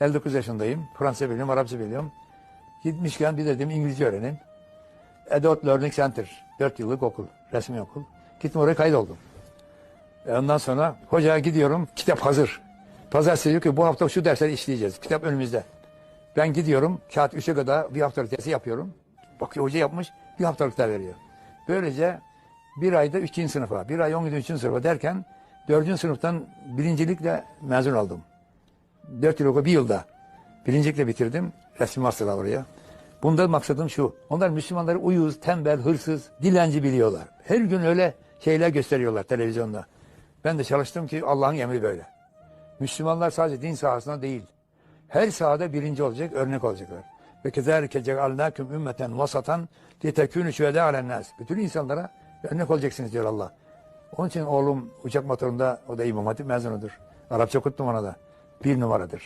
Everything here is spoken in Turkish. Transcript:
59 yaşındayım. Fransızca biliyorum, Arapça biliyorum. Gitmişken bir dedim İngilizce öğreneyim. Adult Learning Center. 4 yıllık okul, resmi okul. Gittim oraya kaydoldum. E Ondan sonra hocaya gidiyorum, kitap hazır. Pazartesi diyor ki bu hafta şu dersleri işleyeceğiz. Kitap önümüzde. Ben gidiyorum, kağıt 3'e kadar bir haftalık dersi yapıyorum. Bakıyor hoca yapmış, bir haftalık da veriyor. Böylece bir ayda 3. sınıfa, bir ay 10 gün 3. sınıfa derken 4. sınıftan birincilikle mezun oldum. 4 yıl okul, bir yılda. Birincilikle bitirdim. Resmi master'la oraya. Bunda maksadım şu. Onlar Müslümanları uyuz, tembel, hırsız, dilenci biliyorlar. Her gün öyle şeyler gösteriyorlar televizyonda. Ben de çalıştım ki Allah'ın emri böyle. Müslümanlar sadece din sahasında değil. Her sahada birinci olacak, örnek olacaklar. Ve kezalike cealnâküm ümmeten vasatan litekûnü şühedâ alennâs. Bütün insanlara örnek olacaksınız diyor Allah. Onun için oğlum uçak motorunda, o da İmam Hatip mezunudur. Arapça okuttum ona da. Bir numaradır.